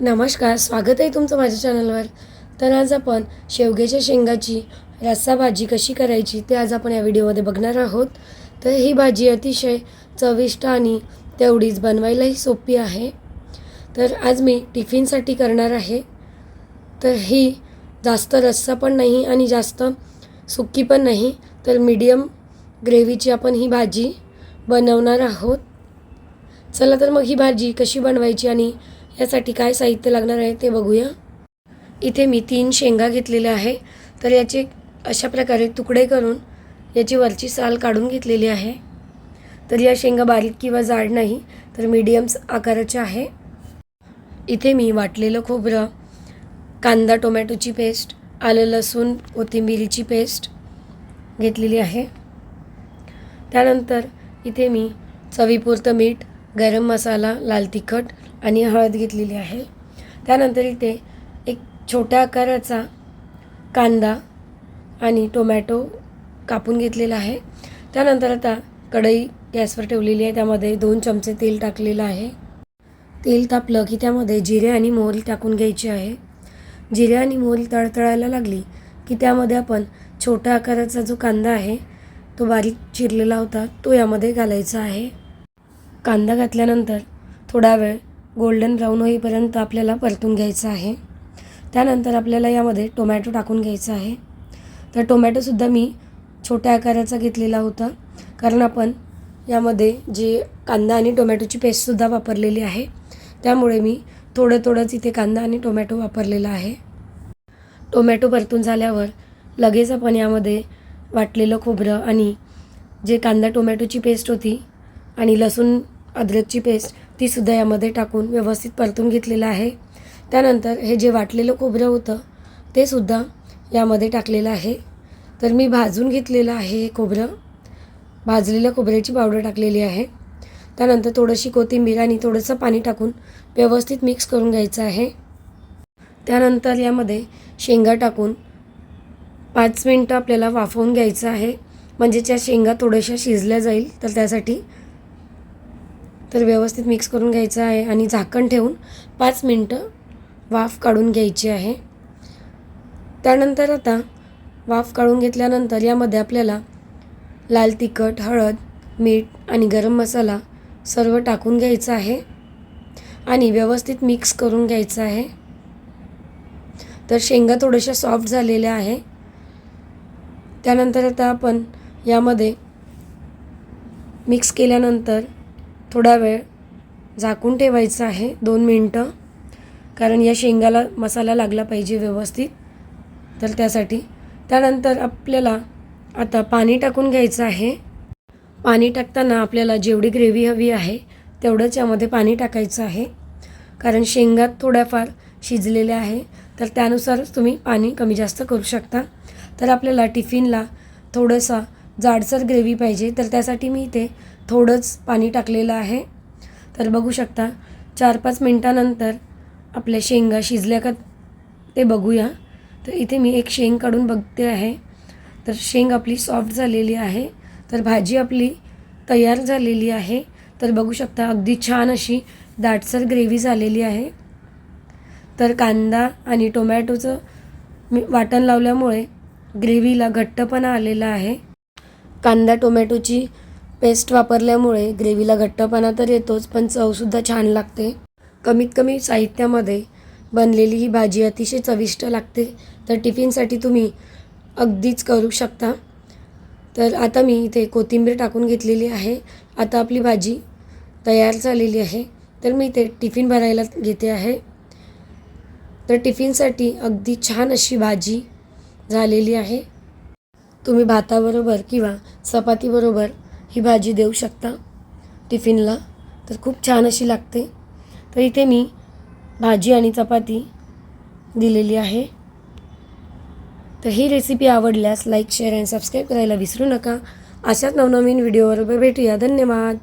नमस्कार स्वागत आहे तुमचं माझ्या चॅनलवर. तर आज आपण शेवग्याच्या शेंगाची रस्सा भाजी कशी करायची ते आज आपण या व्हिडिओमध्ये बघणार आहोत. तर ही भाजी अतिशय चविष्ट आणि तेवढीच बनवायलाही सोपी आहे. तर आज मी टिफिनसाठी करणार आहे. तर ही जास्त रस्सा पण नाही आणि जास्त सुकी पण नाही. तर मीडियम ग्रेव्हीची आपण ही भाजी बनवणार आहोत. चला तर मग ही भाजी कशी बनवायची आणि यासाठी काय साहित्य लागणार आहे ते बघूया. इथे मी तीन शेंगा घेतलेल्या आहे. तर याचे अशा प्रकारे तुकडे करून याची वरची साल काढून घेतलेली आहे. तर या शेंगा बारीक किंवा जाड नाही तर मीडियम्स आकाराच्या आहे. इथे मी वाटलेलं खोबरं कांदा टोमॅटोची पेस्ट आलं लसूण कोथिंबिरीची पेस्ट घेतलेली आहे. त्यानंतर इथे मी चवीपुरतं मीठ गरम मसाला लाल तिखट आणि हळद घेतलेली आहे. त्यानंतर इथे एक छोट्या आकाराचा कांदा आणि टोमॅटो कापून घेतलेला आहे. त्यानंतर आता कढई गॅसवर ठेवलेली आहे. त्यामध्ये दोन चमचे तेल टाकलेलं आहे. तेल तापलं की त्यामध्ये जिरे आणि मोहरी टाकून घ्यायची आहे. जिरे आणि मोहरी तळतळायला लागली की त्यामध्ये आपण छोट्या आकाराचा जो कांदा आहे तो बारीक चिरलेला होता तो यामध्ये घालायचा आहे. कांदा घातल्यानंतर थोडा वेळ गोल्डन ब्राऊन होईपर्यंत आपल्याला परतून घ्यायचं आहे. त्यानंतर आपल्याला यामध्ये टोमॅटो टाकून घ्यायचा आहे. तर टोमॅटोसुद्धा मी छोट्या आकाराचा घेतलेला होता. कारण आपण यामध्ये जे कांदा आणि टोमॅटोची पेस्टसुद्धा वापरलेली आहे. त्यामुळे मी थोडं थोडंच इथे कांदा आणि टोमॅटो वापरलेला आहे. टोमॅटो परतून झाल्यावर लगेच आपण यामध्ये वाटलेलं खोबरं आणि जे कांदा टोमॅटोची पेस्ट होती आणि लसूण अद्रकची पेस्ट तीसुद्धा यामध्ये टाकून व्यवस्थित परतून घेतलेलं आहे. त्यानंतर हे जे वाटलेलं खोबरं होतं ते सुद्धा यामध्ये टाकलेलं आहे. तर मी भाजून घेतलेलं आहे हे खोबरं. भाजलेल्या खोबऱ्याची पावडर टाकलेली आहे. त्यानंतर थोडीशी कोथिंबीर आणि थोडंसं पाणी टाकून व्यवस्थित मिक्स करून घ्यायचं आहे. त्यानंतर यामध्ये शेंगा टाकून पाच मिनटं आपल्याला वाफवून घ्यायचं आहे. म्हणजे त्या शेंगा थोड्याशा शिजल्या जाईल तर त्यासाठी तर व्यवस्थित मिक्स करून घ्यायचं आहे आणि झाकण ठेवून पाच मिनटं वाफ काढून घ्यायची आहे. त्यानंतर आता वाफ काढून घेतल्यानंतर यामध्ये आपल्याला लाल तिखट हळद मीठ आणि गरम मसाला सर्व टाकून घ्यायचं आहे आणि व्यवस्थित मिक्स करून घ्यायचं आहे. तर शेंगा थोड्याशा सॉफ्ट झालेल्या आहे. त्यानंतर आता आपण यामध्ये मिक्स केल्यानंतर थोडा वेळ झाकून ठेवायचं आहे दोन मिनटं. कारण या शेंगाला मसाला लागला पाहिजे व्यवस्थित. तर त्यासाठी. त्यानंतर आपल्याला आता पाणी टाकून घ्यायचं आहे. पाणी टाकताना आपल्याला जेवढी ग्रेव्ही हवी आहे तेवढंच यामध्ये पाणी टाकायचं आहे. कारण शेंगात थोड्याफार शिजलेल्या आहे तर त्यानुसारच तुम्ही पाणी कमी जास्त करू शकता. तर आपल्याला टिफिनला थोडंसं जाडसर ग्रेव्ही पाहिजे तर त्यासाठी मी इथे थोडंच पाणी टाकलेलं आहे. तर बघू शकता चार पाच मिनटानंतर आपल्या शेंगा शिजल्या का ते बघूया. तर इथे मी एक शेंग काढून बघते आहे. तर शेंग आपली सॉफ्ट झालेली आहे. तर भाजी आपली तयार झालेली आहे. तर बघू शकता अगदी छान अशी दाटसर ग्रेव्ही झालेली आहे. तर कांदा आणि टोमॅटोचं मी वाटण लावल्यामुळे ग्रेव्हीला घट्टपणा आलेला आहे. कांदा टोमॅटोची पेस्ट वापरल्यामुळे ग्रेव्हीला घट्टपणा तर येतोच पण चवसुद्धा छान लागते. कमीत कमी साहित्यामध्ये बनलेली ही भाजी अतिशय चविष्ट लागते. तर टिफिनसाठी तुम्ही अगदीच करू शकता. तर आता मी इथे कोथिंबीर टाकून घेतलेली आहे. आता आपली भाजी तयार झालेली आहे. तर मी इथे टिफिन भरायला घेते आहे. तर टिफिनसाठी अगदी छान अशी भाजी झालेली आहे. तुम्ही भाताबरोबर किंवा चपातीबरोबर ही भाजी देऊ शकता टिफिनला. तर खूप छान अशी लागते. तर इथे मी भाजी आणि चपाती दिलेली आहे. तर ही रेसिपी आवडल्यास लाईक शेअर आणि सबस्क्राईब करायला विसरू नका. अशाच नवनवीन व्हिडिओवर भेटूया. धन्यवाद.